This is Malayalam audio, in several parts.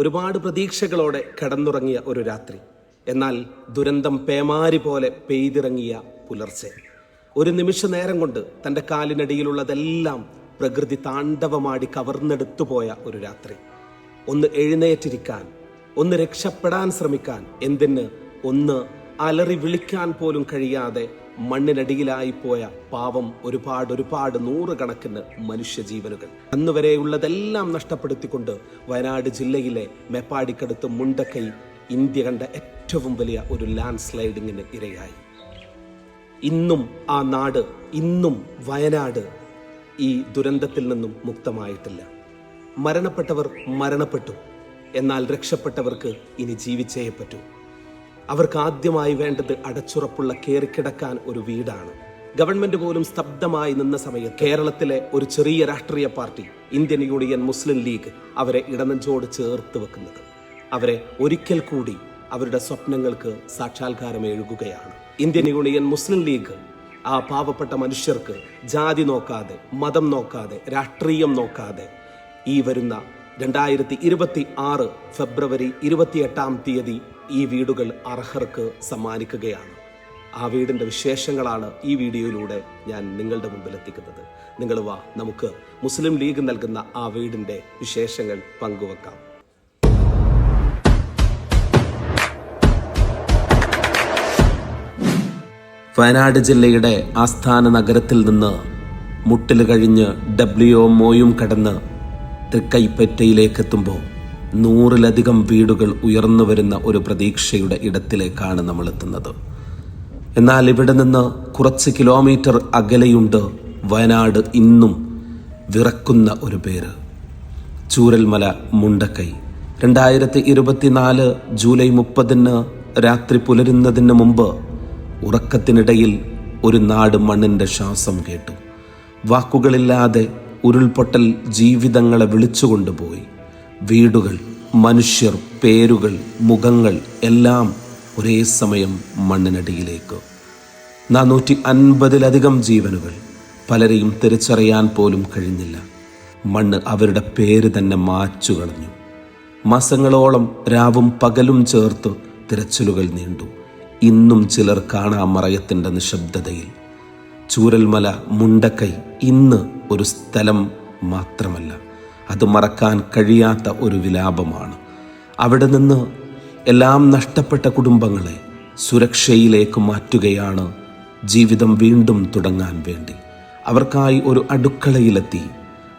ഒരുപാട് പ്രതീക്ഷകളോടെ കടന്നുറങ്ങിയ ഒരു രാത്രി. എന്നാൽ ദുരന്തം പേമാരി പോലെ പെയ്തിറങ്ങിയ പുലർച്ചെ. ഒരു നിമിഷ നേരം കൊണ്ട് തന്റെ കാലിനടിയിലുള്ളതെല്ലാം പ്രകൃതി താണ്ഡവമാടി കവർന്നെടുത്തു പോയ ഒരു രാത്രി. ഒന്ന് എഴുന്നേറ്റിരിക്കാൻ ഒന്ന് രക്ഷപ്പെടാൻ ശ്രമിക്കാൻ എന്തിന് ഒന്ന് അലറി വിളിക്കാൻ പോലും കഴിയാതെ മണ്ണിനടിയിലായി പോയ പാവം ഒരുപാട് ഒരുപാട് നൂറുകണക്കിന് മനുഷ്യജീവനുകൾ. അന്നുവരെയുള്ളതെല്ലാം നഷ്ടപ്പെടുത്തിക്കൊണ്ട് വയനാട് ജില്ലയിലെ മേപ്പാടിക്കടുത്ത് മുണ്ടക്കൈ ഇന്ത്യ കണ്ട ഏറ്റവും വലിയ ഒരു ലാൻഡ് സ്ലൈഡിങ്ങിന് ഇരയായി. ഇന്നും ആ നാട് ഇന്നും വയനാട് ഈ ദുരന്തത്തിൽ നിന്നും മുക്തമായിട്ടില്ല. മരണപ്പെട്ടവർ മരണപ്പെട്ടു എന്നാൽ രക്ഷപ്പെട്ടവർക്ക് ഇനി ജീവിച്ചേ പറ്റൂ. അവർക്ക് ആദ്യമായി വേണ്ടത് അടച്ചുറപ്പുള്ള കയറിക്കിടക്കാൻ ഒരു വീടാണ്. ഗവൺമെന്റ് പോലും സ്തബ്ധമായി നിന്ന സമയത്ത് കേരളത്തിലെ ഒരു ചെറിയ രാഷ്ട്രീയ party Indian Union Muslim League അവരെ ഇടനെഞ്ചോട് ചേർത്ത് വെക്കുന്നത്. അവരെ ഒരിക്കൽ കൂടി അവരുടെ സ്വപ്നങ്ങൾക്ക് സാക്ഷാത്കാരം എഴുകുകയാണ്. ഇന്ത്യൻ യൂണിയൻ മുസ്ലിം ലീഗ് ആ പാവപ്പെട്ട മനുഷ്യർക്ക് ജാതി നോക്കാതെ മതം നോക്കാതെ രാഷ്ട്രീയം നോക്കാതെ ഈ വരുന്ന രണ്ടായിരത്തി ഇരുപത്തി ആറ് ഫെബ്രുവരി ഇരുപത്തിയെട്ടാം തീയതി ഈ വീടുകൾ അർഹർക്ക് സമ്മാനിക്കുകയാണ്. ആ വീടിന്റെ വിശേഷങ്ങളാണ് ഈ വീഡിയോയിലൂടെ ഞാൻ നിങ്ങളുടെ മുമ്പിൽ എത്തിക്കുന്നത്. നിങ്ങൾ വാ നമുക്ക് മുസ്ലിം ലീഗ് നൽകുന്ന ആ വീടിന്റെ വിശേഷങ്ങൾ പങ്കുവെക്കാം. വയനാട് ജില്ലയുടെ ആസ്ഥാന നഗരത്തിൽ നിന്ന് മുട്ടിൽ കഴിഞ്ഞ് ഡബ്ല്യു മോയും കടന്ന് തൃക്കൈപ്പറ്റയിലേക്ക് എത്തുമ്പോൾ നൂറിലധികം വീടുകൾ ഉയർന്നു വരുന്ന ഒരു പ്രതീക്ഷയുടെ ഇടത്തിലേക്കാണ് നമ്മൾ എത്തുന്നത് എന്നാൽ ഇവിടെ നിന്ന് കുറച്ച് കിലോമീറ്റർ അകലെയുണ്ട് വയനാട് ഇന്നും വിറക്കുന്ന ഒരു പേര്. ചൂരൽമല മുണ്ടക്കൈ. രണ്ടായിരത്തി ഇരുപത്തിനാല് ജൂലൈ മുപ്പതിന് രാത്രി പുലരുന്നതിന് മുമ്പ് ഉറക്കത്തിനിടയിൽ ഒരു നാട് മണ്ണിന്റെ ശ്വാസം കേട്ടു. വാക്കുകളില്ലാതെ ഉരുൾപൊട്ടൽ ജീവിതങ്ങളെ വിളിച്ചുകൊണ്ടുപോയി. വീടുകൾ മനുഷ്യർ പേരുകൾ മുഖങ്ങൾ എല്ലാം ഒരേ സമയം മണ്ണിനടിയിലേക്ക്. നാനൂറ്റി അൻപതിലധികം ജീവനുകൾ പലരെയും തിരിച്ചറിയാൻ പോലും കഴിഞ്ഞില്ല. മണ്ണ് അവരുടെ പേര് തന്നെ മാച്ചു കളഞ്ഞു. മാസങ്ങളോളം രാവും പകലും ചേർത്ത് തിരച്ചിലുകൾ നീണ്ടു. ഇന്നും ചിലർ കാണാമറയത്തിന്റെ നിശബ്ദതയിൽ. ചൂരൽമല മുണ്ടക്കൈ ഇന്ന് ഒരു സ്ഥലം മാത്രമല്ല. അത് മറക്കാൻ കഴിയാത്ത ഒരു വിലാപമാണ്. അവിടെ നിന്ന് എല്ലാം നഷ്ടപ്പെട്ട കുടുംബങ്ങളെ സുരക്ഷയിലേക്ക് മാറ്റുകയാണ് ജീവിതം വീണ്ടും തുടങ്ങാൻ വേണ്ടി. അവർക്കായി ഒരു അടുക്കളയിലെത്തി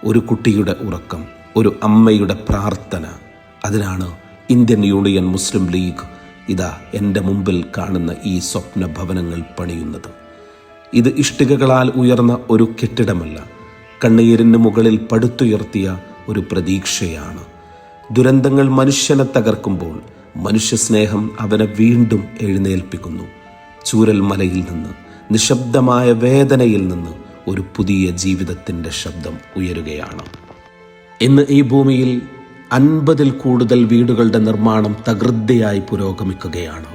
ഒരു കുട്ടിയുടെ ഉറക്കം ഒരു അമ്മയുടെ പ്രാർത്ഥന. അതിനാണ് ഇന്ത്യൻ യൂണിയൻ മുസ്ലിം ലീഗ് ഇതാ എന്റെ മുമ്പിൽ കാണുന്ന ഈ സ്വപ്ന ഭവനങ്ങൾ പണിയുന്നത്. ഇത് ഇഷ്ടികകളാൽ ഉയർന്ന ഒരു കെട്ടിടമല്ല. കണ്ണീരിന് മുകളിൽ പടുത്തുയർത്തിയ ഒരു പ്രതീക്ഷയാണ്. ദുരന്തങ്ങൾ മനുഷ്യനെ തകർക്കുമ്പോൾ മനുഷ്യസ്നേഹം അവനെ വീണ്ടും എഴുന്നേൽപ്പിക്കുന്നു. ചൂരൽ മലയിൽ നിന്ന് നിശബ്ദമായ വേദനയിൽ നിന്ന് ഒരു പുതിയ ജീവിതത്തിന്റെ ശബ്ദം ഉയരുകയാണ്. ഇന്ന് ഈ ഭൂമിയിൽ അൻപതിൽ കൂടുതൽ വീടുകളുടെ നിർമ്മാണം തകൃതിയായി പുരോഗമിക്കുകയാണ്.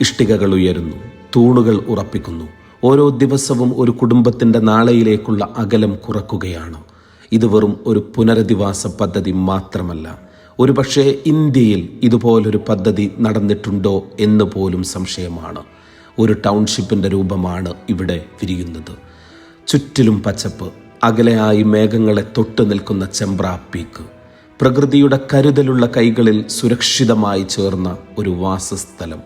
ഇഷ്ടികകൾ ഉയരുന്നു തൂണുകൾ ഉറപ്പിക്കുന്നു. ഓരോ ദിവസവും ഒരു കുടുംബത്തിന്റെ നാളെയിലേക്കുള്ള അകലം കുറക്കുകയാണ്. ഇത് വെറും ഒരു പുനരധിവാസ പദ്ധതി മാത്രമല്ല. ഒരുപക്ഷെ ഇന്ത്യയിൽ ഇതുപോലൊരു പദ്ധതി നടന്നിട്ടുണ്ടോ എന്ന് പോലും സംശയമാണ്. ഒരു ടൗൺഷിപ്പിന്റെ രൂപമാണ് ഇവിടെ വിരിയുന്നത്. ചുറ്റിലും പച്ചപ്പ് അകലെയായി മേഘങ്ങളെ തൊട്ടു നിൽക്കുന്ന ചെമ്പ്ര പീക്ക്. പ്രകൃതിയുടെ കരുതലുള്ള കൈകളിൽ സുരക്ഷിതമായി ചേർന്ന ഒരു വാസസ്ഥലം.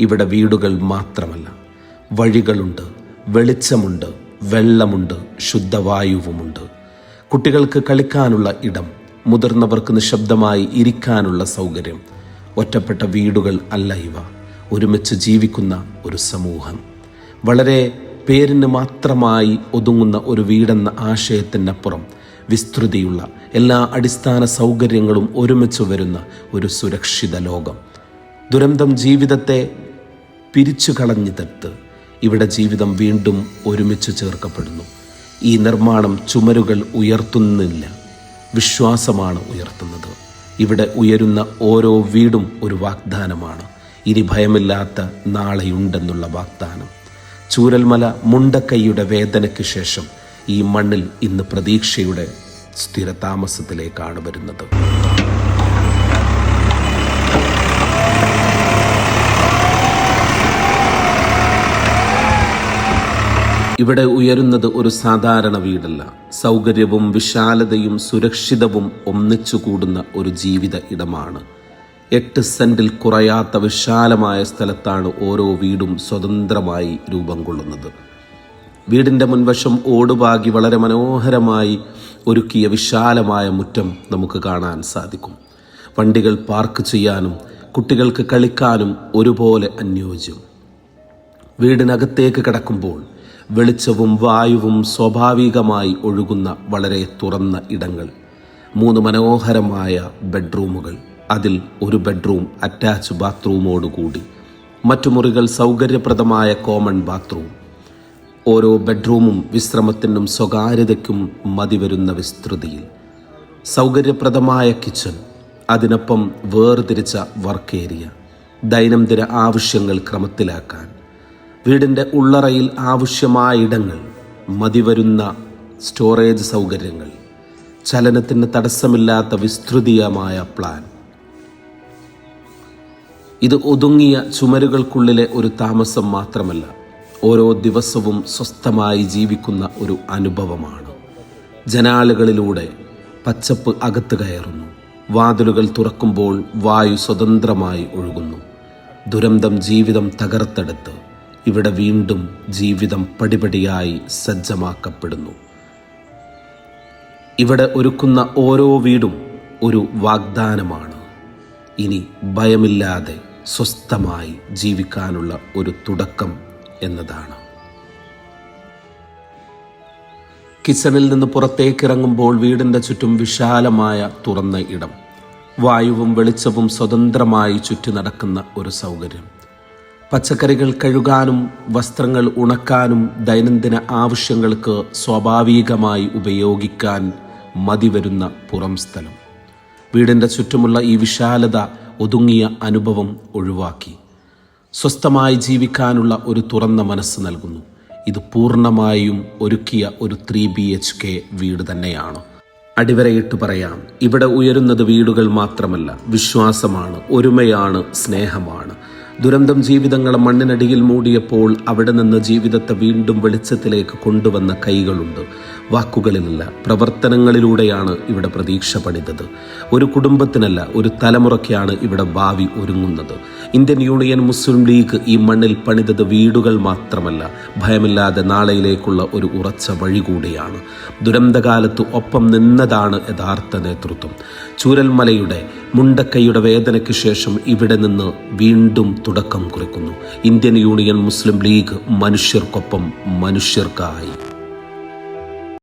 ഇവിടെ വീടുകൾ മാത്രമല്ല. വഴികളുണ്ട് വെളിച്ചമുണ്ട് വെള്ളമുണ്ട് ശുദ്ധവായുവുമുണ്ട്. കുട്ടികൾക്ക് കളിക്കാനുള്ള ഇടം മുതിർന്നവർക്ക് നിശബ്ദമായി ഇരിക്കാനുള്ള സൗകര്യം ഒറ്റപ്പെട്ട വീടുകൾ അല്ല ഇവ ഒരുമിച്ച് ജീവിക്കുന്ന ഒരു സമൂഹം. വളരെ പേരിന് മാത്രമായി ഒതുങ്ങുന്ന ഒരു വീടെന്ന ആശയത്തിനപ്പുറം വിസ്തൃതിയുള്ള എല്ലാ അടിസ്ഥാന സൗകര്യങ്ങളും ഒരുമിച്ച് വരുന്ന ഒരു സുരക്ഷിത ലോകം. ദുരന്തം ജീവിതത്തെ പിരിച്ചു കളഞ്ഞിടത്ത് ഇവിടെ ജീവിതം വീണ്ടും ഒരുമിച്ച് ചേർക്കപ്പെടുന്നു. ഈ നിർമ്മാണം ചുമരുകൾ ഉയർത്തുന്നില്ല. വിശ്വാസമാണ് ഉയർത്തുന്നത്. ഇവിടെ ഉയരുന്ന ഓരോ വീടും ഒരു വാഗ്ദാനമാണ്. ഇനി ഭയമില്ലാത്ത നാളെയുണ്ടെന്നുള്ള വാഗ്ദാനം. ചൂരൽമല മുണ്ടക്കൈയുടെ വേദനയ്ക്ക് ശേഷം ഈ മണ്ണിൽ ഇന്ന് പ്രതീക്ഷയുടെ സ്ഥിരതാമസത്തിലേക്കാണ് വരുന്നത്. ഇവിടെ ഉയരുന്നത് ഒരു സാധാരണ വീടല്ല. സൗകര്യവും വിശാലതയും സുരക്ഷിതവും ഒന്നിച്ചുകൂടുന്ന ഒരു ജീവിത ഇടമാണ്. എട്ട് സെന്റിൽ കുറയാത്ത വിശാലമായ സ്ഥലത്താണ് ഓരോ വീടും സ്വതന്ത്രമായി രൂപം കൊള്ളുന്നത്. വീടിന്റെ മുൻവശം ഓടുപാകി വളരെ മനോഹരമായി ഒരുക്കിയ വിശാലമായ മുറ്റം നമുക്ക് കാണാൻ സാധിക്കും. വണ്ടികൾ പാർക്ക് ചെയ്യാനും കുട്ടികൾക്ക് കളിക്കാനും ഒരുപോലെ അന്യോജ്യം. വീടിനകത്തേക്ക് കടക്കുമ്പോൾ വെളിച്ചവും വായുവും സ്വാഭാവികമായി ഒഴുകുന്ന വളരെ തുറന്ന ഇടങ്ങൾ. മൂന്ന് മനോഹരമായ ബെഡ്റൂമുകൾ. അതിൽ ഒരു ബെഡ്റൂം അറ്റാച്ച് ബാത്റൂമോടുകൂടി മറ്റു മുറികൾ സൗകര്യപ്രദമായ കോമൺ ബാത്റൂം. ഓരോ ബെഡ്റൂമും വിശ്രമത്തിനും സ്വകാര്യതയ്ക്കും മതിവരുന്ന വിസ്തൃതിയിൽ. സൗകര്യപ്രദമായ കിച്ചൺ. അതിനൊപ്പം വേർതിരിച്ച വർക്ക് ഏരിയ. ദൈനംദിന ആവശ്യങ്ങൾ ക്രമത്തിലാക്കാൻ. വീടിന്റെ ഉള്ളറയിൽ ആവശ്യമായ ഇടങ്ങൾ മതിവരുന്ന സ്റ്റോറേജ് സൗകര്യങ്ങൾ ചലനത്തിന് തടസ്സമില്ലാത്ത വിസ്തൃതീയമായ പ്ലാൻ. ഇത് ഒതുങ്ങിയ ചുമരുകൾക്കുള്ളിലെ ഒരു താമസം മാത്രമല്ല ഓരോ ദിവസവും സ്വസ്ഥമായി ജീവിക്കുന്ന ഒരു അനുഭവമാണ്. ജനാലുകളിലൂടെ പച്ചപ്പ് അകത്ത് കയറുന്നു. വാതിലുകൾ തുറക്കുമ്പോൾ വായു സ്വതന്ത്രമായി ഒഴുകുന്നു. ദുരന്തം ജീവിതം തകർത്തെടുത്ത് ഇവിടെ വീണ്ടും ജീവിതം പടിപടിയായി സജ്ജമാക്കപ്പെടുന്നു. ഇവിടെ ഒരുക്കുന്ന ഓരോ വീടും ഒരു വാഗ്ദാനമാണ്. ഇനി ഭയമില്ലാതെ സ്വസ്ഥമായി ജീവിക്കാനുള്ള ഒരു തുടക്കം എന്നതാണ്. കിച്ചണിൽ നിന്ന് പുറത്തേക്കിറങ്ങുമ്പോൾ വീടിന്റെ ചുറ്റും വിശാലമായ തുറന്ന ഇടം വായുവും വെളിച്ചവും സ്വതന്ത്രമായി ചുറ്റി നടക്കുന്ന ഒരു സൗകര്യം. പച്ചക്കറികൾ കഴുകാനും വസ്ത്രങ്ങൾ ഉണക്കാനും ദൈനംദിന ആവശ്യങ്ങൾക്ക് സ്വാഭാവികമായി ഉപയോഗിക്കാൻ മതിവരുന്ന പുറം സ്ഥലം. വീടിന്റെ ചുറ്റുമുള്ള ഈ വിശാലത ഒതുങ്ങിയ അനുഭവം ഒഴിവാക്കി. സ്വസ്ഥമായി ജീവിക്കാനുള്ള ഒരു തുറന്ന മനസ്സ് നൽകുന്നു. ഇത് പൂർണമായും ഒരുക്കിയ ഒരു ത്രീ ബി എച്ച് കെ വീട് തന്നെയാണ്. അടിവരയിട്ട് പറയാം ഇവിടെ ഉയരുന്നത് വീടുകൾ മാത്രമല്ല വിശ്വാസമാണ് ഒരുമയാണ് സ്നേഹമാണ്. ദുരന്തം ജീവിതങ്ങളെ മണ്ണിനടിയിൽ മൂടിയപ്പോൾ അവിടെ നിന്ന് ജീവിതത്തെ വീണ്ടും വെളിച്ചത്തിലേക്ക് കൊണ്ടുവന്ന കൈകളുണ്ട്. വാക്കുകളിലല്ല പ്രവർത്തനങ്ങളിലൂടെയാണ് ഇവിടെ പ്രതീക്ഷ പണിതത്. ഒരു കുടുംബത്തിനല്ല ഒരു തലമുറയ്ക്കാണ് ഇവിടെ ഭാവി ഒരുങ്ങുന്നത്. ഇന്ത്യൻ യൂണിയൻ മുസ്ലിം ലീഗ് ഈ മണ്ണിൽ പണിതത് വീടുകൾ മാത്രമല്ല ഭയമില്ലാതെ നാളെയിലേക്കുള്ള ഒരു ഉറച്ച വഴി കൂടിയാണ്. ദുരന്തകാലത്ത് ഒപ്പം നിന്നതാണ് യഥാർത്ഥ നേതൃത്വം. ചൂരൽമലയുടെ മുണ്ടക്കൈയുടെ വേദനയ്ക്ക് ശേഷം ഇവിടെ നിന്ന് വീണ്ടും തുടക്കം കുറിക്കുന്നു. ഇന്ത്യൻ യൂണിയൻ മുസ്ലിം ലീഗ് മനുഷ്യർക്കൊപ്പം മനുഷ്യർക്കായി.